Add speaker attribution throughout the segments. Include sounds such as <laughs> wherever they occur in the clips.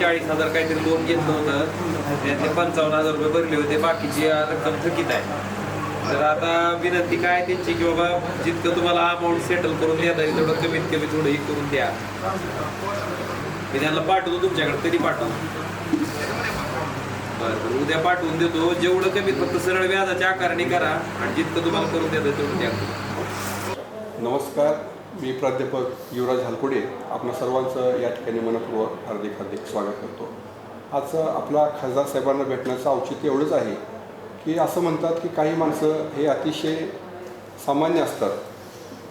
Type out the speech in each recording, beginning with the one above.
Speaker 1: चाळीस हजार काहीतरी लोन घेतलं होतं. त्यातले पंचावन्न हजार रुपये भरले होते. बाकीची रक्कम थकीत आहे. तर आता विनंती काय त्यांची की बाबा जितकं तुम्हाला अमाऊंट सेटल करून देता येईल तेवढं कमीत कमी थोडं हे करून द्या. मी त्यांना पाठवतो तुमच्याकडे कधी पाठवतो. बरं उद्या पाठवून देतो. जेवढं कमी फक्त सरळ व्याजाच्या आकारणी करा आणि जितकं तुम्हाला करून देतं तेवढं द्या.
Speaker 2: नमस्कार. मी प्राध्यापक युवराज हालकुडे आपणा सर्वांचं या ठिकाणी मनपूर्वक हार्दिक हार्दिक स्वागत करतो. आज आपला खासदार साहेबांना भेटण्याचं औचित्य एवढंच आहे की असं म्हणतात की काही माणसं हे अतिशय सामान्य असतात.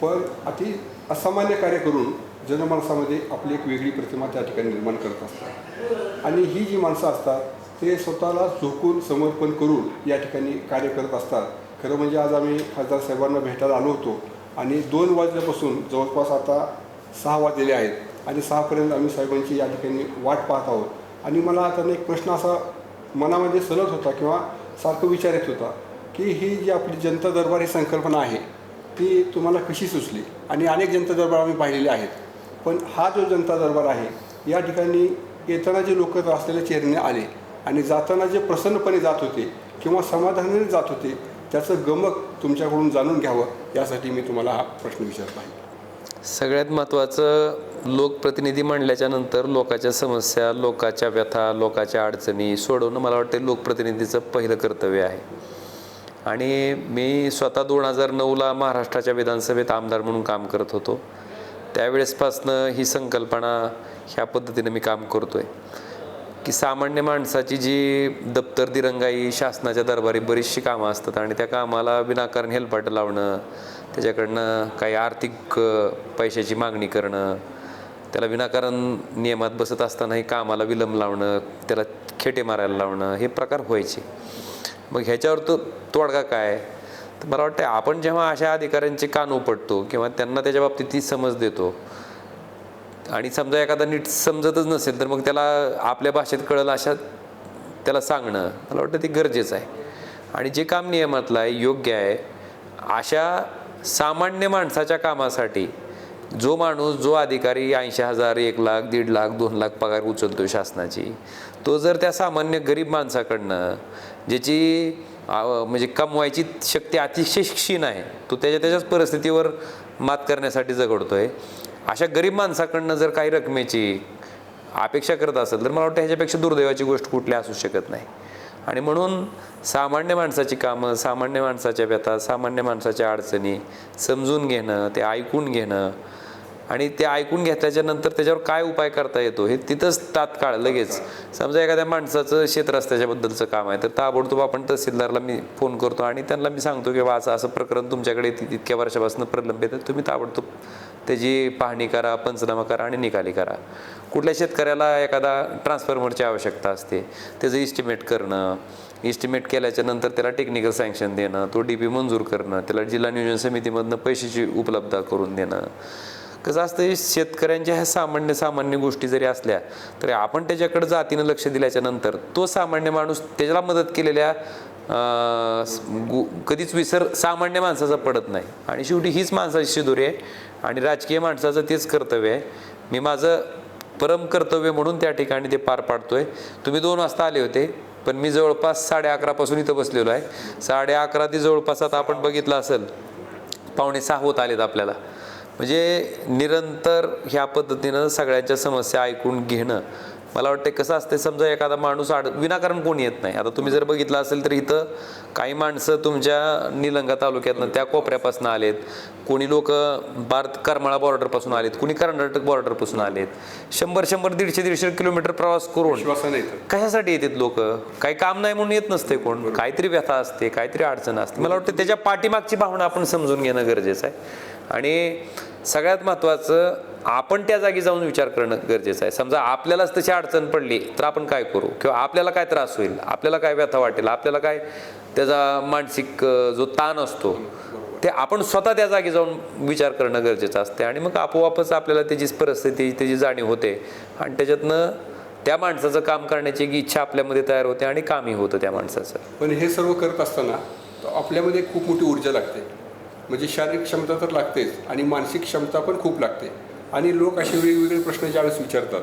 Speaker 2: पण अति असामान्य कार्य करून जनमानसामध्ये आपली एक वेगळी प्रतिमा त्या ठिकाणी निर्माण करत असतात. आणि ही जी माणसं असतात ते स्वतःला झोकून समर्पण करून या ठिकाणी कार्य करत असतात. खरं म्हणजे आज आम्ही खासदार साहेबांना भेटायला आलो होतो. आणि दोन वाजल्यापासून जवळपास आता सहा वाजलेले आहेत आणि सहापर्यंत आम्ही साहेबांची या ठिकाणी वाट पाहत आहोत. आणि मला त्यांना एक प्रश्न असा मनामध्ये सलत होता किंवा सारखं विचार येत होता की ही जी आपली जनता दरबार ही संकल्पना आहे ती तुम्हाला कशी सुचली? आणि अनेक जनता दरबार आम्ही पाहिलेले आहेत. पण हा जो जनता दरबार आहे या ठिकाणी येताना जे लोक असलेल्या चेहऱ्याने आले आणि जाताना जे प्रसन्नपणे जात होते किंवा समाधानाने जात होते त्याचं गमक तुमच्याकडून जाणून घ्यावं यासाठी मी तुम्हाला हा प्रश्न विचारत आहे.
Speaker 3: सगळ्यात महत्त्वाचं लोकप्रतिनिधी म्हणल्याच्या नंतर लोकाच्या समस्या लोकाच्या व्यथा लोकाच्या अडचणी सोडवणं मला वाटतं लोकप्रतिनिधीचं पहिलं कर्तव्य आहे. आणि मी स्वतः दोन हजार नऊला महाराष्ट्राच्या विधानसभेत आमदार म्हणून काम करत होतो. त्यावेळेसपासनं ही संकल्पना ह्या पद्धतीनं मी काम करतो आहे की सामान्य माणसाची जी दप्तर दिरंगाई शासनाच्या दरबारी बरीचशी कामं असतात आणि त्या कामाला विनाकारण हेलपाट लावणं त्याच्याकडनं काही आर्थिक पैशाची मागणी करणं त्याला विनाकारण नियमात बसत असतानाही कामाला विलंब लावणं त्याला खेटे मारायला लावणं हे प्रकार व्हायचे. मग ह्याच्यावर तो तोडगा काय? तर मला वाटतं आपण जेव्हा अशा अधिकाऱ्यांचे कान उपटतो किंवा त्यांना त्याच्या बाबतीत ती समज देतो आणि समजा एखादा नीट समजतच नसेल तर मग त्याला आपल्या भाषेत कळलं अशा त्याला सांगणं मला वाटतं ते गरजेचं आहे. आणि जे काम नियमातलं आहे योग्य आहे अशा सामान्य माणसाच्या कामासाठी जो माणूस जो अधिकारी ऐंशी हजार एक लाख दीड लाख दोन लाख पगार उचलतो शासनाची तो जर त्या सामान्य गरीब माणसाकडनं ज्याची म्हणजे कमवायची शक्ती अतिशय क्षीण आहे तो त्याच्या त्याच्याच परिस्थितीवर मात करण्यासाठी झगडतोय अशा गरीब माणसाकडनं जर काही रकमेची अपेक्षा करत असेल तर मला वाटतं ह्याच्यापेक्षा दुर्दैवाची गोष्ट कुठली असू शकत नाही. आणि म्हणून सामान्य माणसाची कामं सामान्य माणसाच्या व्यथा सामान्य माणसाच्या अडचणी समजून घेणं ते ऐकून घेणं आणि ते ऐकून घेतल्याच्या नंतर त्याच्यावर काय उपाय करता येतो हे तिथंच तात्काळ लगेच. समजा एखाद्या माणसाचं शेत रस्त्याच्याबद्दलचं काम आहे तर ताबडतोब आपण तहसीलदारला मी फोन करतो आणि त्यांना मी सांगतो की बा असं असं प्रकरण तुमच्याकडे इतक्या वर्षापासून प्रलंबित आहे तुम्ही ताबडतोब त्याची पाहणी करा पंचनामा करा आणि निकाली करा. कुठल्या शेतकऱ्याला एखादा ट्रान्सफॉर्मरची आवश्यकता असते त्याचं इस्टिमेट करणं इस्टिमेट केल्याच्यानंतर त्याला टेक्निकल सँक्शन देणं तो डी पी मंजूर करणं त्याला जिल्हा नियोजन समितीमधनं पैशाची उपलब्ध करून देणं. कसं असतं शेतकऱ्यांच्या ह्या सामान्य सामान्य गोष्टी जरी असल्या तरी आपण त्याच्याकडे जातीनं लक्ष दिल्याच्या नंतर तो सामान्य माणूस त्याला मदत केलेल्या गु- कधीच विसर सामान्य माणसाचा पडत नाही. आणि शेवटी हीच माणसाची शिदोरी आहे. आणि राजकीय माणसाचं तेच कर्तव्य आहे. मी माझं परम कर्तव्य म्हणून त्या ठिकाणी ते पार पाडतोय. तुम्ही दोन वाजता आले होते पण मी जवळपास साडे अकरापासून इथं बसलेलो आहे. साडे अकरा ते जवळपास आता आपण बघितलं असेल पावणे सहा होत आलेत आपल्याला. म्हणजे निरंतर ह्या पद्धतीनं सगळ्यांच्या समस्या ऐकून घेणं. मला वाटतं कसं असते समजा एखादा माणूस आड विनाकारण कोणी येत नाही. आता तुम्ही जर बघितलं असेल तर इथं काही माणसं तुमच्या निलंगा तालुक्यातनं त्या कोपऱ्यापासून आलेत. कोणी लोक भारत करमाळा बॉर्डरपासून आलेत. कोणी कर्नाटक बॉर्डरपासून आलेत. शंभर शंभर दीडशे दीडशे किलोमीटर प्रवास करून कशासाठी येतात लोक? काही काम नाही म्हणून येत नसते कोण. काहीतरी व्यथा असते काहीतरी अडचण असते. मला वाटतं त्याच्या पाठीमागची भावना आपण समजून घेणं गरजेचं आहे. आणि सगळ्यात महत्त्वाचं आपण त्या जागी जाऊन विचार करणं गरजेचं आहे. समजा आपल्यालाच तशी अडचण पडली तर आपण काय करू? किंवा आपल्याला काय त्रास होईल? आपल्याला काय व्यथा वाटेल? आपल्याला काय त्याचा मानसिक जो ताण असतो ते आपण स्वतः त्या जागी जाऊन विचार करणं गरजेचं असते आणि मग आपोआपच आपल्याला त्याची परिस्थिती त्याची जाणीव होते. आणि त्याच्यातनं त्या माणसाचं काम करण्याची एक इच्छा आपल्यामध्ये तयार होते आणि कामही होतं त्या माणसाचं.
Speaker 2: पण हे सर्व करत असताना आपल्यामध्ये खूप मोठी ऊर्जा लागते. म्हणजे शारीरिक क्षमता तर लागतेच आणि मानसिक क्षमता पण खूप लागते. आणि लोक असे वेगवेगळे प्रश्न ज्यावेळेस विचारतात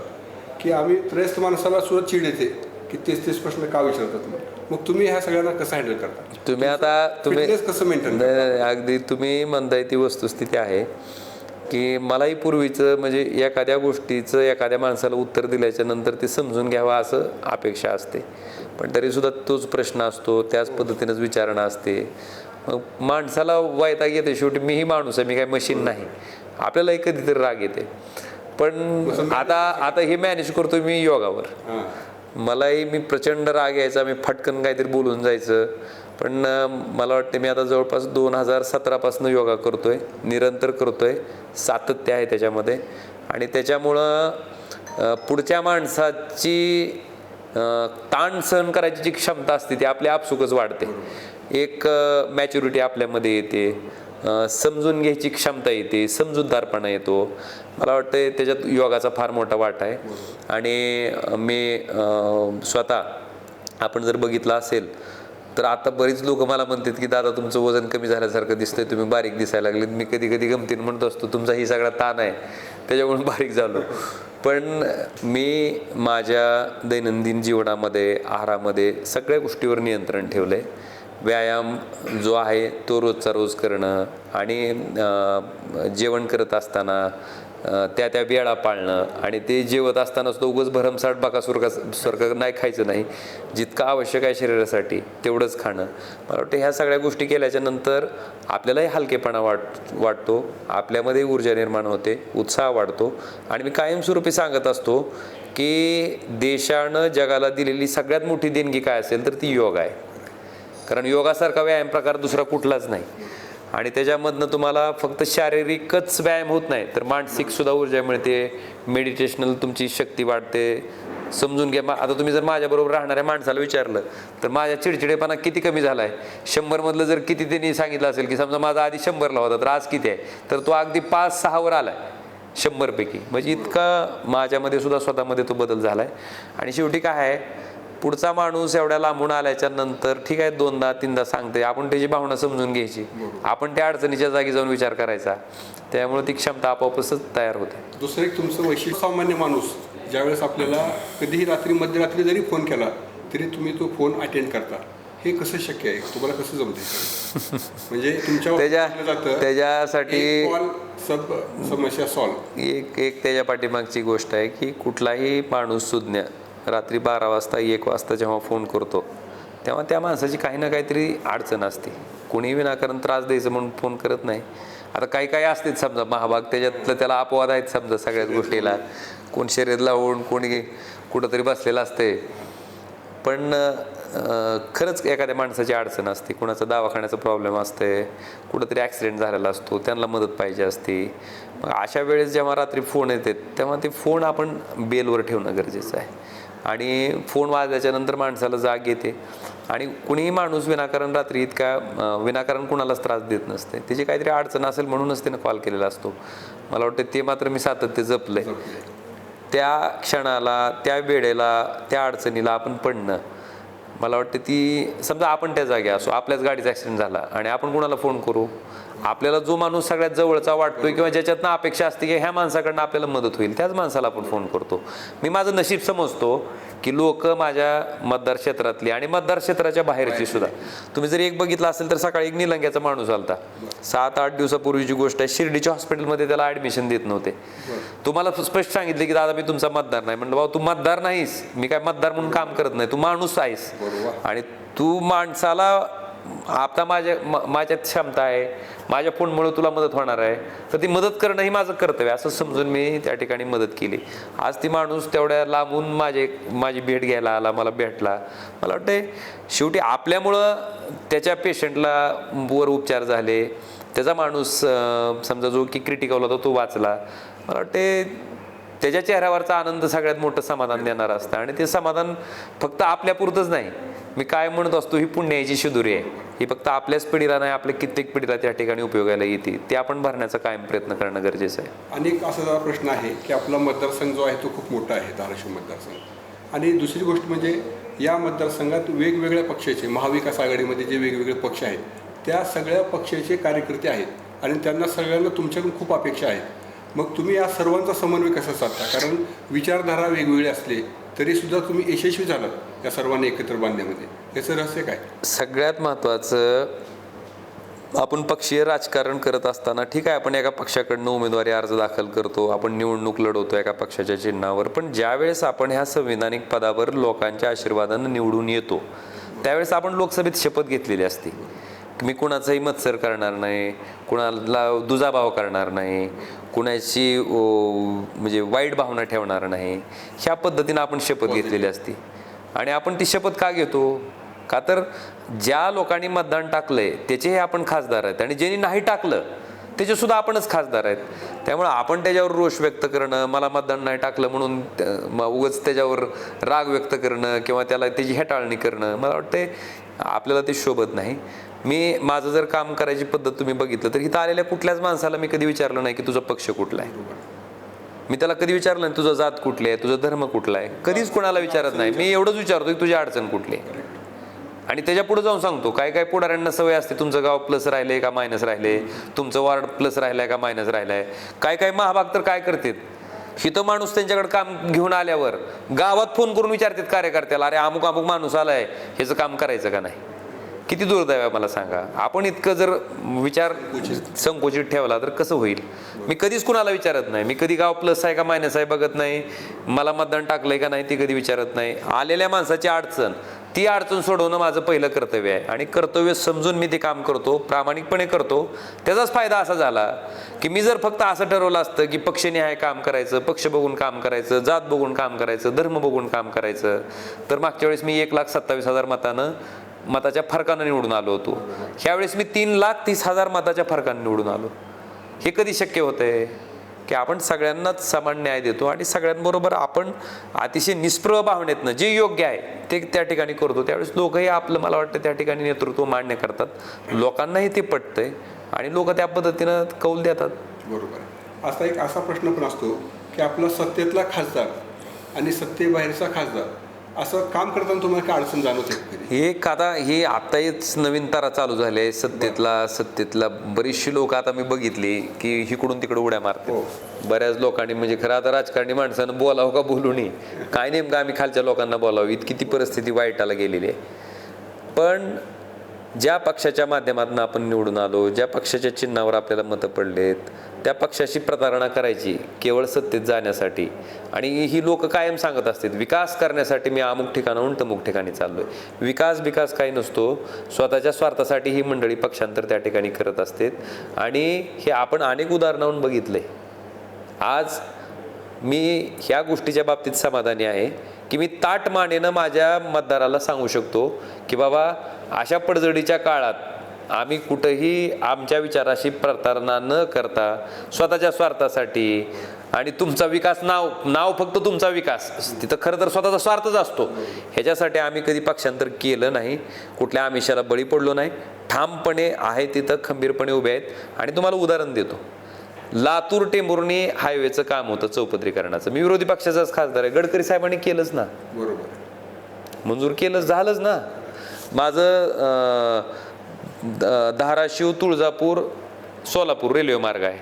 Speaker 2: की आम्ही त्रयस्थ माणसाला सुद्धा चीड येते की तेच तेच प्रश्न का विचारतात मग मग तुम्ही ह्या सगळ्यांना कसं हँडल करता?
Speaker 3: तुम्ही आता तुम्ही
Speaker 2: कसं
Speaker 3: नाही, अगदी तुम्ही म्हणताय ती वस्तुस्थिती आहे की मलाही पूर्वीचं म्हणजे एखाद्या गोष्टीचं एखाद्या माणसाला उत्तर दिल्याच्या नंतर ते समजून घ्यावं असं अपेक्षा असते. पण तरीसुद्धा तोच प्रश्न असतो त्याच पद्धतीनंच विचारणा असते. माणसाला वैताग येते शेवटी मीही माणूस आहे मी काय मशीन नाही. आपल्यालाही कधीतरी राग येते. पण आता आता हे मॅनेज करतो मी योगावर. मलाही मी प्रचंड राग यायचा मी फटकन काहीतरी बोलून जायचं. पण मला वाटतं मी आता जवळपास दोन हजार सतरापासून योगा करतोय निरंतर करतोय. सातत्य आहे त्याच्यामध्ये. आणि त्याच्यामुळं पुढच्या माणसाची ताण सहन करायची जी क्षमता असते ती आपल्या आपसुकच वाढते. एक मॅच्युरिटी आपल्यामध्ये येते. समजून घ्यायची क्षमता येते समजूतदारपणा येतो. मला वाटतं त्याच्यात योगाचा फार मोठा वाटा आहे. आणि मी स्वतः आपण जर बघितलं असेल तर आता बरीच लोक मला म्हणतात की दादा तुमचं वजन कमी झाल्यासारखं दिसतंय तुम्ही बारीक दिसायला लागले मी कधी कधी गमतीन म्हणत असतो तुमचा ही सगळा ताण आहे. त्याच्यामुळे <laughs> बारीक झालो. पण मी माझ्या दैनंदिन जीवनामध्ये आहारामध्ये सगळ्या गोष्टीवर नियंत्रण ठेवलं आहे व्यायाम जो आहे तो रोजचा रोज करणं आणि जेवण करत असताना त्या त्या वेळा पाळणं आणि ते जेवत असताना सुद्धा उगच भरमसाठ बाकासुरका सारखं नाही खायचं नाही. जितकं आवश्यक आहे शरीरासाठी तेवढंच खाणं. मला वाटतं ह्या सगळ्या गोष्टी केल्याच्यानंतर आपल्यालाही हलकेपणा वाट वाटतो. आपल्यामध्ये ऊर्जा निर्माण होते उत्साह वाढतो. आणि मी कायमस्वरूपी सांगत असतो की देशानं जगाला दिलेली सगळ्यात मोठी देणगी काय असेल तर ती योग आहे. कारण योगासारखा व्यायाम प्रकार दुसरा कुठलाच नाही. आणि त्याच्यामधनं तुम्हाला फक्त शारीरिकच व्यायाम होत नाही तर मानसिक सुद्धा ऊर्जा मिळते मेडिटेशनल तुमची शक्ती वाढते. समजून घ्या मा- आता तुम्ही जर माझ्याबरोबर राहणाऱ्या माणसाला विचारलं तर माझ्या चिडचिडेपणा किती कमी झाला आहे शंभरमधलं जर किती त्यांनी सांगितलं असेल की समजा माझा आधी शंभरला होता तर आज किती आहे? तर तो अगदी पाच सहावर आला आहे शंभरपैकी. म्हणजे इतका माझ्यामध्ये सुद्धा स्वतःमध्ये तो बदल झाला आहे आणि शेवटी काय आहे पुढचा माणूस एवढ्या लांबून आल्याच्यानंतर ठीक आहे दोनदा तीनदा सांगते. आपण त्याची भावना समजून घ्यायची. आपण त्या अडचणीच्या जागी जाऊन विचार करायचा. त्यामुळे ती क्षमता आपोआपच तयार होते.
Speaker 2: दुसरं एक तुमचं वैशिष्ट्य सामान्य माणूस ज्यावेळेस आपल्याला कधीही रात्री मध्यरात्री जरी फोन केला तरी तुम्ही तो फोन अटेंड करता. हे कसं शक्य आहे? तुम्हाला कसं जमते <laughs> म्हणजे तुमच्या
Speaker 3: त्याच्यासाठी
Speaker 2: सब समस्या सॉल्व
Speaker 3: एक एक त्याच्या पाठीमागची गोष्ट आहे की कुठलाही माणूस सुज्ञ रात्री बारा वाजता एक वाजता जेव्हा फोन करतो तेव्हा त्या माणसाची काही ना काहीतरी अडचण असते. कोणी विनाकारण त्रास द्यायचं म्हणून फोन करत नाही. आता काही काही असतेच समजा महाभाग त्याच्यातलं त्याला अपवाद आहेत समजा सगळ्याच गोष्टीला. कोण शर्यत लावून कोणी कुठंतरी बसलेलं असते पण खरंच एखाद्या माणसाची अडचण असते. कुणाचा दवाखान्याचा प्रॉब्लेम असते कुठंतरी ॲक्सिडेंट झालेला असतो त्यांना मदत पाहिजे असते. मग अशा वेळेस जेव्हा रात्री फोन येते तेव्हा ते फोन आपण बेलवर ठेवणं गरजेचं आहे. आणि फोन वाजल्याच्यानंतर माणसाला जाग येते. आणि कुणीही माणूस विनाकारण रात्री इतका विनाकारण कुणालाच त्रास देत नसते. त्याची काहीतरी अडचण असेल म्हणूनच त्यानं कॉल केलेला असतो. मला वाटतं ते मात्र मी सातत्य जपलं आहे त्या क्षणाला त्या वेळेला त्या अडचणीला आपण पडणं. मला वाटतं ती समजा आपण त्या जागी असो आपल्याच गाडीचा ॲक्सिडेंट झाला आणि आपण कुणाला फोन करू? आपल्याला जो माणूस सगळ्यात जवळचा वाटतोय किंवा ज्याच्यातनं अपेक्षा असते की ह्या माणसाकडनं आपल्याला मदत होईल त्याच माणसाला आपण फोन करतो. मी माझं नशीब समजतो की लोक माझ्या मतदार क्षेत्रातली आणि मतदार क्षेत्राच्या बाहेरची सुद्धा. तुम्ही जर एक बघितलं असेल तर सकाळी एक निलंग्याचा माणूस आलता. सात आठ दिवसापूर्वीची गोष्ट आहे शिर्डीच्या हॉस्पिटलमध्ये त्याला ऍडमिशन देत नव्हते. तुम्हाला स्पष्ट सांगितले की दादा मी तुमचा मतदार नाही. म्हणलं भाऊ तू मतदार नाहीस. मी काय मतदार म्हणून काम करत नाही. तू माणूस आहेस. आणि तू माणसाला आता माझ्या म- माझ्यात क्षमता आहे माझ्या फोनमुळे तुला मदत होणार आहे तर ती मदत करणं ही माझं कर्तव्य असं समजून मी त्या ठिकाणी मदत केली. आज ती माणूस तेवढ्या लांबून माझे माझी भेट घ्यायला आला मला भेटला. मला वाटते शेवटी आपल्यामुळं त्याच्या पेशंटला वर उपचार झाले त्याचा माणूस समजा जो की क्रिटिकल होता तो वाचला. मला वाटते त्याच्या चेहऱ्यावरचा आनंद सगळ्यात मोठं समाधान देणार असतं. आणि ते समाधान फक्त आपल्यापुरतंच नाही मी काय म्हणत असतो ही पुण्याची शिदुरी आहे. ही फक्त आपल्याच पिढीला नाही आपल्या कित्येक पिढीला त्या ठिकाणी उपयोगाला येते. ते आपण भरण्याचा कायम प्रयत्न करणं गरजेचं आहे.
Speaker 2: अनेक असा जरा प्रश्न आहे की आपला मतदारसंघ जो आहे तो खूप मोठा आहे धाराशिव मतदारसंघ. आणि दुसरी गोष्ट म्हणजे या मतदारसंघात वेगवेगळ्या पक्षाचे महाविकास आघाडीमध्ये जे वेगवेगळे पक्ष आहेत त्या सगळ्या पक्षाचे कार्यकर्ते आहेत. आणि त्यांना सगळ्यांना तुमच्याकडून खूप अपेक्षा आहेत. मग तुम्ही या सर्वांचा समन्वय कसा साधता? कारण विचारधारा वेगवेगळी असले तरीसुद्धा तुम्ही यशस्वी झालात या सर्वांना एकत्र बांधण्यामध्ये. याचं रहस्य काय?
Speaker 3: सगळ्यात महत्त्वाचं आपण पक्षीय राजकारण करत असताना ठीक आहे आपण एका पक्षाकडनं उमेदवारी अर्ज दाखल करतो आपण निवडणूक लढवतो एका पक्षाच्या चिन्हावर पण ज्यावेळेस आपण ह्या संविधानिक पदावर लोकांच्या आशीर्वादानं निवडून येतो त्यावेळेस आपण लोकसभेत शपथ घेतलेली असते. मी कुणाचाही मत्सर करणार नाही कुणाला दुजाभाव करणार नाही कुणाची म्हणजे वाईट भावना ठेवणार नाही. ह्या पद्धतीनं आपण शपथ घेतलेली असते. आणि आपण ती शपथ का घेतो? का तर ज्या लोकांनी मतदान टाकलंय त्याचे हे आपण खासदार आहेत. आणि ज्यांनी नाही टाकलं त्याचे सुद्धा आपणच खासदार आहेत. त्यामुळे आपण त्याच्यावर रोष व्यक्त करणं मला मतदान नाही टाकलं म्हणून उगाच त्याच्यावर राग व्यक्त करणं किंवा त्याला त्याची हेटाळणी करणं मला वाटते आपल्याला ते शोभत नाही. मी माझं जर काम करायची पद्धत तुम्ही बघितलं तर इथं आलेल्या कुठल्याच माणसाला मी कधी विचारलं नाही की तुझा पक्ष कुठला आहे. मी त्याला कधी विचारलं नाही तुझं जात कुठली आहे तुझा धर्म कुठला आहे? कधीच कोणाला विचारत नाही. मी एवढंच विचारतो की तुझी अडचण कुठली आहे? आणि त्याच्या पुढे जाऊन सांगतो काय काय पुढाऱ्यांना सवय असते तुमचं गाव प्लस राहिले का मायनस राहिले तुमचं वार्ड प्लस राहिलंय का मायनस राहिलंय? काय काय महाभाग तर काय करतात? हिथं माणूस त्यांच्याकडे काम घेऊन आल्यावर गावात फोन करून विचारतात कार्यकर्त्याला अरे अमुक अमुक माणूस आलाय ह्याचं काम करायचं का नाही? किती दुर्दैव आहे मला सांगा? आपण इतकं जर विचार संकुचित ठेवला तर कसं होईल? मी कधीच कुणाला विचारत नाही. मी कधी गाव प्लस आहे का मायनस आहे बघत नाही. मला मतदान टाकलंय का नाही ती कधी विचारत नाही. आलेल्या माणसाची अडचण ती अडचण सोडवणं माझं पहिलं कर्तव्य आहे. आणि कर्तव्य समजून मी ते काम करतो प्रामाणिकपणे करतो. त्याचाच फायदा असा झाला की मी जर फक्त असं ठरवलं असतं की पक्षनिहाय काम करायचं पक्ष बघून काम करायचं जात बघून काम करायचं धर्म बघून काम करायचं तर मागच्या वेळेस मी एक लाख सत्तावीस हजार मतानं मताच्या फरकानं निवडून आलो होतो. ह्यावेळेस मी तीन लाख तीस हजार मताच्या फरकानं निवडून आलो. हे कधी शक्य होतंय? की आपण सगळ्यांनाच समान न्याय देतो आणि सगळ्यांबरोबर आपण अतिशय निष्प्रह भावनेतनं जे योग्य आहे ते त्या ठिकाणी करतो. त्यावेळेस लोकही आपलं मला वाटतं त्या ठिकाणी नेतृत्व मान्य करतात. लोकांनाही ते पटतंय आणि लोक त्या पद्धतीनं कौल देतात.
Speaker 2: बरोबर. असा एक असा प्रश्न पण असतो की आपला सत्तेतला खासदार आणि सत्तेबाहेरचा खासदार असं काम करताना तुम्हाला काय अडचण जाणवते
Speaker 3: हे आता हे आत्ताच नवीन तारा चालू झाले सत्तेतला सत्तेतला बरीचशी लोक आता मी बघितली की इकडून तिकडे उड्या
Speaker 2: हो.
Speaker 3: मारतात बऱ्याच लोकांनी म्हणजे खरं आता राजकारणी माणसानं बोलावं का बोलू नये काय नेमकं आम्ही खालच्या लोकांना बोलावं? इतकी ती परिस्थिती वाईटाला गेलेली आहे. पण ज्या पक्षाच्या माध्यमातून आपण निवडून आलो ज्या पक्षाच्या चिन्हावर आपल्याला मतं पडलेत त्या पक्षाशी प्रतारणा करायची केवळ सत्तेत जाण्यासाठी. आणि ही लोक कायम सांगत असतात विकास करण्यासाठी मी अमुक ठिकाणाहून तमुक ठिकाणी चाललो आहे विकास विकास काही नसतो. स्वतःच्या स्वार्थासाठी ही मंडळी पक्षांतर त्या ठिकाणी करत असतात आणि हे आपण अनेक उदाहरणाहून बघितलंय. आज मी ह्या गोष्टीच्या बाबतीत समाधानी आहे की मी ताट मानेनं माझ्या मतदाराला सांगू शकतो की बाबा अशा पडझडीच्या काळात आम्ही कुठंही आमच्या विचाराशी प्रतारणा न करता स्वतःच्या स्वार्थासाठी आणि तुमचा विकास नाव नाव फक्त तुमचा विकास. तिथं खरं तर स्वतःचा स्वार्थच असतो. ह्याच्यासाठी आम्ही कधी पक्षांतर केलं नाही. कुठल्या आमिषाला बळी पडलो नाही. ठामपणे आहे तिथं खंबीरपणे उभे आहेत. आणि तुम्हाला उदाहरण देतो. लातूर टेंभुर्णी हायवेचं काम होतं चौपदरीकरणाचं. मी विरोधी पक्षाचाच खासदार आहे. गडकरी साहेबांनी केलंच ना.
Speaker 2: बरोबर.
Speaker 3: मंजूर केलं झालंच ना. माझं द- धाराशिव तुळजापूर सोलापूर रेल्वे मार्ग आहे.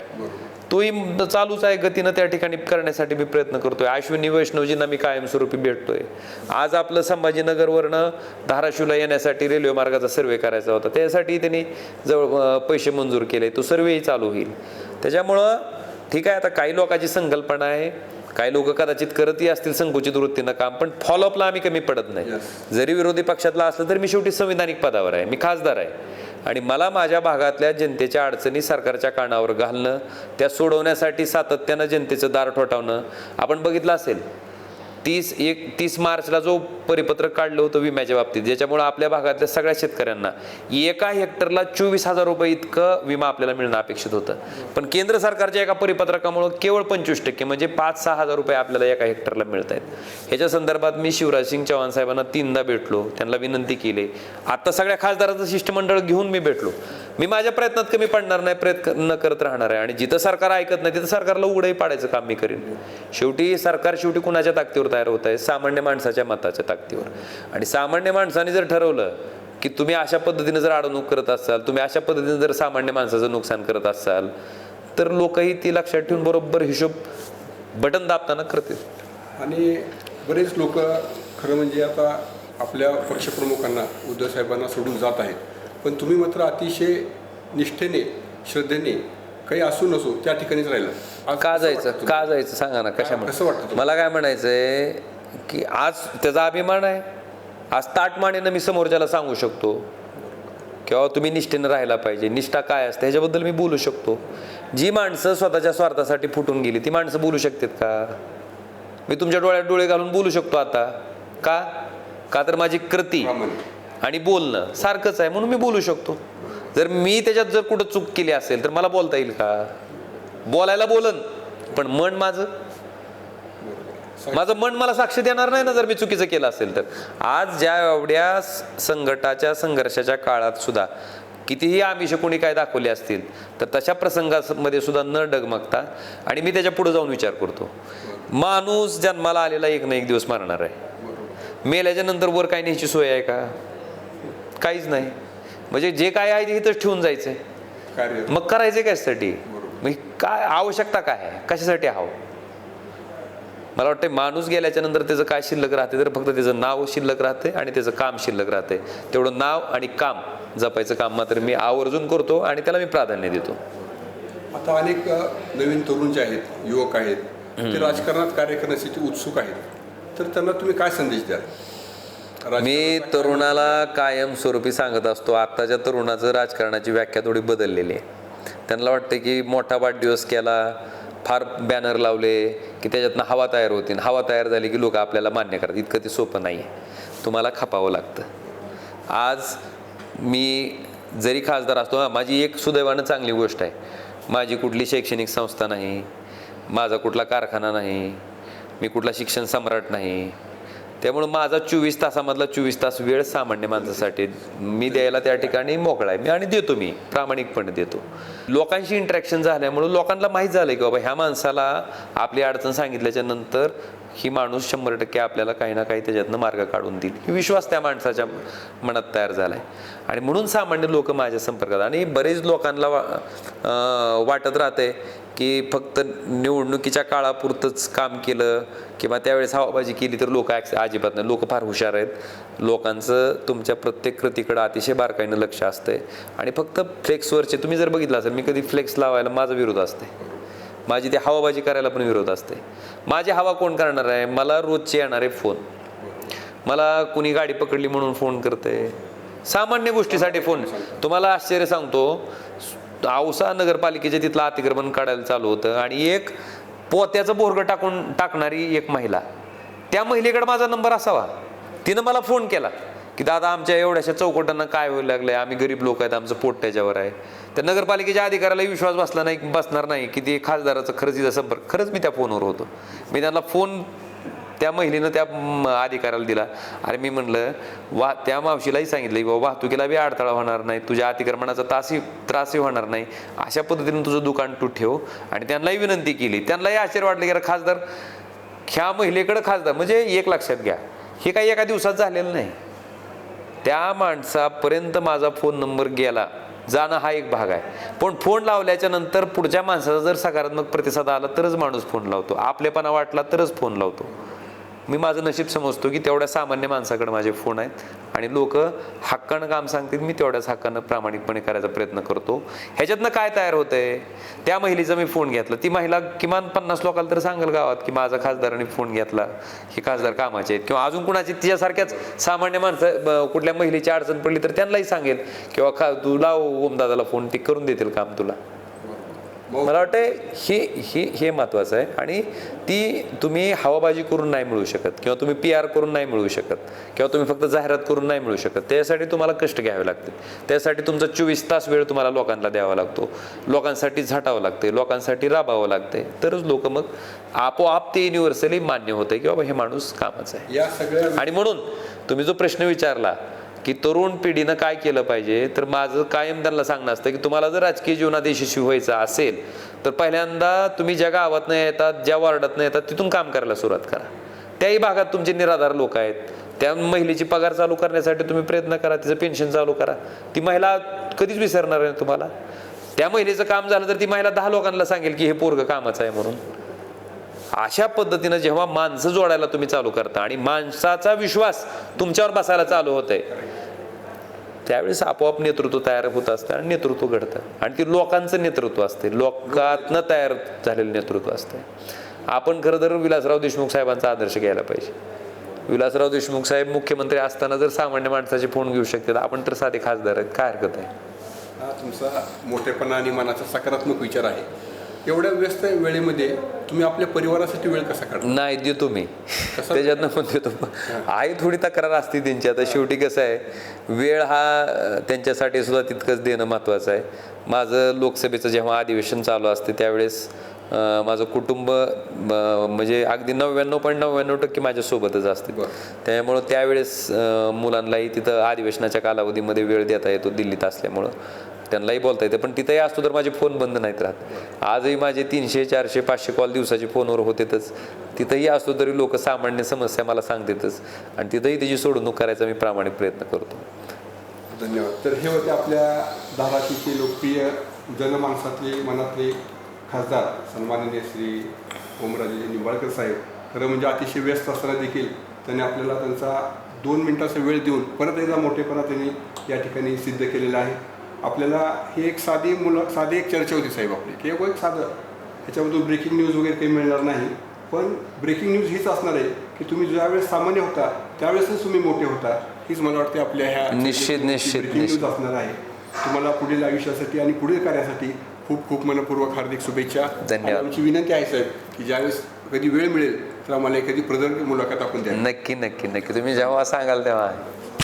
Speaker 3: तोही चालूच आहे गतीनं त्या ठिकाणी करण्यासाठी मी प्रयत्न करतोय. अश्विनी वैष्णवजींना मी कायमस्वरूपी भेटतोय. आज आपलं संभाजीनगरवरनं धाराशिवला येण्यासाठी रेल्वे मार्गाचा सर्वे करायचा होता. त्यासाठी त्यांनी जवळ पैसे मंजूर केले. तो सर्वेही चालू होईल. त्याच्यामुळं ठीक आहे आता काही लोकांची संकल्पना आहे. काही लोक कदाचित करतही असतील संकुचित वृत्तीनं काम पण फॉलोअपला आम्ही कमी पडत नाही. जरी विरोधी पक्षातला असलं तरी मी शेवटी संविधानिक पदावर आहे. मी खासदार आहे. आणि मला माझ्या भागातल्या जनतेच्या अडचणी सरकारच्या कानावर घालणं त्या सोडवण्यासाठी सातत्यानं जनतेचं दार ठोठावणं आपण बघितलं असेल. तीस एक तीस मार्चला जो परिपत्रक काढलं होतं विम्याच्या बाबतीत ज्याच्यामुळे आपल्या भागातल्या सगळ्या शेतकऱ्यांना एका हेक्टरला चोवीस हजार रुपये इतकं विमा आपल्याला मिळणं अपेक्षित होतं. पण केंद्र सरकारच्या एका परिपत्रकामुळे केवळ पंचवीस टक्के म्हणजे पाच सहा हजार रुपये आपल्याला एका हेक्टरला मिळत आहेत ह्याच्या संदर्भात मी शिवराज सिंग चव्हाण साहेबांना तीनदा भेटलो त्यांना विनंती केली. आता सगळ्या खासदाराचं शिष्टमंडळ घेऊन मी भेटलो. मी माझ्या प्रयत्नात कमी पडणार नाही प्रयत्न करत राहणार आहे. आणि जिथं सरकार ऐकत नाही तिथं सरकारला उघडही पाडायचं काम मी करीन. शेवटी सरकार शेवटी कुणाच्या ताकदीवर तयार होत आहे सामान्य माणसाच्या मताच्या ताकदीवर. आणि सामान्य माणसाने जर ठरवलं की तुम्ही अशा पद्धतीने जर अडवणूक करत असाल तुम्ही अशा पद्धतीने जर सामान्य माणसाचं नुकसान करत असाल तर लोकही ती लक्षात ठेवून बरोबर हिशोब बटन दाबताना करतील.
Speaker 2: आणि बरेच लोक खरं म्हणजे आता आपल्या पक्षप्रमुखांना उद्धव साहेबांना सोडून जात आहेत. पण तुम्ही मात्र अतिशय निष्ठेने श्रद्धेने काही असू नसो त्या ठिकाणीच राहिला.
Speaker 3: का जायचं? का जायचं? सांगा ना कशामुळे?
Speaker 2: कसं वाटतं?
Speaker 3: मला काय म्हणायचंय की आज त्याचा अभिमान आहे. आज ताटमानेनं मी समोरच्याला सांगू शकतो किंवा तुम्ही निष्ठेनं राहायला पाहिजे. निष्ठा काय असते? ह्याच्याबद्दल मी बोलू शकतो. जी माणसं स्वतःच्या स्वार्थासाठी फुटून गेली ती माणसं बोलू शकतात का? मी तुमच्या डोळ्यात डोळे घालून बोलू शकतो आता. का? का तर माझी कृती. आणि बोलणं सारखंच आहे म्हणून मी बोलू शकतो. जर मी त्याच्यात जर कुठं चूक केली असेल तर मला बोलता येईल का? बोलायला बोलन पण मन माझं? माझं मन मला साक्ष देणार नाही ना जर मी चुकीचं केलं असेल तर. आज ज्या एवढ्या संघटाच्या संकटाच्या संघर्षाच्या काळात सुद्धा कितीही आमिष कोणी काय दाखवले असतील तर तशा प्रसंगामध्ये सुद्धा न डगमगता आणि मी त्याच्या पुढे जाऊन विचार करतो. माणूस जन्माला आलेला एक ना एक दिवस मरणार आहे. मेल्याच्या नंतर वर काय न्यायची सोय आहे का? काहीच नाही. म्हणजे जे काय आहे ते इथंच ठेवून जायचंय.
Speaker 2: कार्य.
Speaker 3: मग करायचे कशासाठी? मग काय आवश्यकता काय आहे? कशासाठी हवं? मला वाटतं माणूस गेल्याच्यानंतर त्याचं काय शिल्लक राहते तर फक्त त्याचं नाव शिल्लक राहते आणि त्याचं काम शिल्लक राहते. तेवढं नाव आणि काम जपायचं काम मात्र मी आवर्जून करतो आणि त्याला मी प्राधान्य देतो.
Speaker 2: आता अनेक नवीन तरुण जे आहेत युवक आहेत ते राजकारणात कार्य करण्यासाठी उत्सुक आहेत. तर त्यांना तुम्ही काय संदेश द्याल?
Speaker 3: मी तरुणाला कायमस्वरूपी सांगत असतो आत्ताच्या तरुणाचं राजकारणाची व्याख्या थोडी बदललेली आहे. त्यांना वाटतं की मोठा वाढदिवस केला फार बॅनर लावले की त्याच्यातनं हवा तयार होती. हवा तयार झाली की लोक आपल्याला मान्य करतात. इतकं ते सोपं नाही तुम्हाला खपावं लागतं. आज मी जरी खासदार असतो माझी एक सुदैवानं चांगली गोष्ट आहे. माझी कुठली शैक्षणिक संस्था नाही माझा कुठला कारखाना नाही मी कुठला शिक्षण सम्राट नाही त्यामुळं माझा चोवीस तासामधला चोवीस तास वेळ सामान्य माणसासाठी मी द्यायला त्या ठिकाणी मोकळा आहे. मी आणि देतो मी प्रामाणिकपणे देतो. लोकांशी इंटरॅक्शन झाल्यामुळं लोकांना माहीत झालं की बाबा ह्या माणसाला आपली अडचण सांगितल्याच्या नंतर ही माणूस शंभर टक्के आपल्याला काही ना काही त्याच्यातनं मार्ग काढून देईल. ही विश्वास त्या माणसाच्या मनात तयार झाला आहे आणि म्हणून सामान्य लोक माझ्या संपर्कात आणि बरेच लोकांना वा वाटत राहते की फक्त निवडणुकीच्या काळापुरतंच काम केलं किंवा त्यावेळेस हवाबाजी केली तर लोक अजिबात नाही. लोक फार हुशार आहेत. लोकांचं तुमच्या प्रत्येक कृतीकडं अतिशय बारकाईनं लक्ष असतंय. आणि फक्त फ्लेक्सवरचे तुम्ही जर बघितलं असेल मी कधी फ्लेक्स लावायला माझा विरोध असते माझी ते हवाबाजी करायला पण विरोध असते माझी हवा कोण करणार आहे? मला रोजचे येणारे फोन. मला कुणी गाडी पकडली म्हणून फोन करते सामान्य गोष्टीसाठी फोन. तुम्हाला आश्चर्य सांगतो औसा नगरपालिकेच्या तिथलं अतिक्रमण काढायला चालू होतं आणि एक पोत्याचं बोरगं टाकून टाकणारी एक महिला. त्या महिलेकडे माझा नंबर असावा. तिनं मला फोन केला की दादा आमच्या एवढ्याशा चौकटांना काय व्हायला लागलंय? आम्ही गरीब लोक आहेत आमचं पोट त्याच्यावर आहे. त्या नगरपालिकेच्या अधिकाऱ्याला विश्वास बसला नाही बसणार नाही की ते खासदाराचं खरंच इथं संपर्क खरंच मी त्या फोनवर होतो. मी त्यांना फोन त्या महिलेनं त्या अधिकाऱ्याला दिला. अरे मी म्हणलं वा त्या मावशीलाही सांगितलं की बाबा वाहतुकीला बी अडथळा होणार नाही तुझ्या अतिक्रमणाचा तासही त्रासही होणार नाही. अशा पद्धतीनं तुझं दुकान तू ठेव. आणि त्यांनाही विनंती केली. त्यांनाही आश्चर्य वाटलं की अरे खासदार ह्या महिलेकडं खासदार म्हणजे एक लक्षात घ्या हे काही एका दिवसात झालेलं नाही. त्या माणसापर्यंत माझा फोन नंबर गेला. जाणं हा एक भाग आहे. पण फोन लावल्याच्या नंतर पुढच्या माणसाचा जर सकारात्मक प्रतिसाद आला तरच माणूस फोन लावतो. आपलेपणा वाटला तरच फोन लावतो. मी माझं नशीब समजतो की तेवढ्या सामान्य माणसाकडे माझे फोन आहेत आणि लोक हक्कानं काम सांगतील मी तेवढ्याच हक्कानं प्रामाणिकपणे करायचा प्रयत्न करतो. ह्याच्यातनं काय तयार होतंय? त्या महिलेचा मी फोन घेतला. ती महिला किमान पन्नास लोकांना तर सांगेल गावात की माझा खासदाराने फोन घेतला हे खासदार कामाचे आहेत. किंवा अजून कुणाची तिच्यासारख्याच सामान्य माणसं ब- कुठल्या महिलेची अडचण पडली तर त्यांनाही सांगेल. किंवा खा तू लाव ओमदादाला फोन ती करून देतील काम तुला. मला वाटतं हे हे हे महत्त्वाचं आहे. आणि ती तुम्ही हवाबाजी करून नाही मिळू शकत किंवा तुम्ही पी आर करून नाही मिळू शकत किंवा तुम्ही फक्त जाहिरात करून नाही मिळू शकत त्यासाठी तुम्हाला कष्ट घ्यावे लागतील. त्यासाठी तुमचा चोवीस तास वेळ तुम्हाला लोकांना द्यावा लागतो. लोकांसाठी झटावं लागते लोकांसाठी राबावं लागते तरच लोक मग आपोआप ते युनिव्हर्सली मान्य होते की बाबा हे माणूस कामाचं आहे. आणि म्हणून तुम्ही जो प्रश्न विचारला की तरुण पिढीनं काय केलं पाहिजे? तर माझं कायम त्यांना सांगणं असतं की तुम्हाला जर राजकीय जीवनात यशस्वी व्हायचं असेल तर पहिल्यांदा तुम्ही ज्या गावातनं येतात ज्या वार्डातनं येतात तिथून काम करायला सुरुवात करा. त्याही भागात तुमचे निराधार लोक आहेत. त्या महिलेची पगार चालू करण्यासाठी तुम्ही प्रयत्न करा तिचं पेन्शन चालू करा. ती महिला कधीच विसरणार आहे तुम्हाला. त्या महिलेचं काम झालं तर ती महिला दहा लोकांना सांगेल की हे पोरग कामाचं आहे म्हणून. अशा पद्धतीनं जेव्हा माणसं जोडायला तुम्ही चालू करता आणि माणसाचा विश्वास तुमच्यावर बसायला चालू होत आहे त्यावेळेस आपोआप नेतृत्व तयार होत असतं आणि नेतृत्व घडतं. आणि ते लोकांचं नेतृत्व असते. लोकातनं तयार झालेलं नेतृत्व असतं. आपण खरं तर विलासराव देशमुख साहेबांचा आदर्श घ्यायला पाहिजे. विलासराव देशमुख साहेब मुख्यमंत्री असताना जर सामान्य माणसाचे फोन घेऊ शकतात आपण तर साधे खासदार आहेत. काय हरकत आहे?
Speaker 2: हा तुमचा मोठेपणा आणि मनाचा सकारात्मक विचार आहे. एवढ्या व्यस्त वेळेमध्ये तुम्ही आपल्या परिवारासाठी वेळ कसा काढता?
Speaker 3: नाही देतो मी. त्याच्यातनं पण देतो. आई थोडी तक्रार असते त्यांची. आता शेवटी कसं आहे वेळ हा त्यांच्यासाठी सुद्धा तितकंच देणं महत्त्वाचं आहे. माझं लोकसभेचं जेव्हा अधिवेशन चालू असते त्यावेळेस माझं कुटुंब म्हणजे अगदी नव्याण्णव पॉईंट नव्याण्णव टक्के माझ्यासोबतच असते. त्यामुळं त्यावेळेस मुलांनाही तिथं अधिवेशनाच्या कालावधीमध्ये वेळ देता येतो दिल्लीत असल्यामुळं. त्यांनाही बोलता येते पण तिथंही असतो तर माझे फोन बंद नाहीत राहत. आजही माझे तीनशे चारशे पाचशे कॉल दिवसाचे फोनवर होतेच तिथंही असतो तरी लोक सामान्य समस्या मला सांगतातच. आणि तिथंही त्याची सोडवणूक करायचा मी प्रामाणिक प्रयत्न करतो.
Speaker 2: धन्यवाद. तर हे होते आपल्या धाराशीचे लोकप्रिय जनमानसातले मनातले खासदार सन्माननीय श्री ओमराजे निंबाळकर साहेब. खरं म्हणजे अतिशय व्यस्त असताना देखील त्यांनी आपल्याला त्यांचा दोन मिनिटाचा वेळ देऊन परत एकदा मोठेपणा त्यांनी या ठिकाणी सिद्ध केलेला आहे. आपल्याला ही एक साधी मुलं साधी एक चर्चा होती साहेब आपली की एक साधं. ह्याच्यामधून ब्रेकिंग न्यूज वगैरे काही मिळणार नाही. पण ब्रेकिंग न्यूज हीच असणार आहे की तुम्ही ज्यावेळेस सामान्य होता त्यावेळेसच तुम्ही मोठे होता. हीच मला वाटते आपल्या ह्या
Speaker 3: निश्चित, निश्चित,
Speaker 2: न्यूज. असणार आहे. तुम्हाला पुढील आयुष्यासाठी आणि पुढील कार्यासाठी खूप खूप मनपूर्वक हार्दिक शुभेच्छा.
Speaker 3: धन्यवाद.
Speaker 2: आमची विनंती आहे साहेब की ज्यावेळेस कधी वेळ मिळेल तर आम्हाला एखादी प्रदर्शन मुलाखत आपण द्या.
Speaker 3: नक्की नक्की नक्की. तुम्ही जेव्हा सांगाल तेव्हा.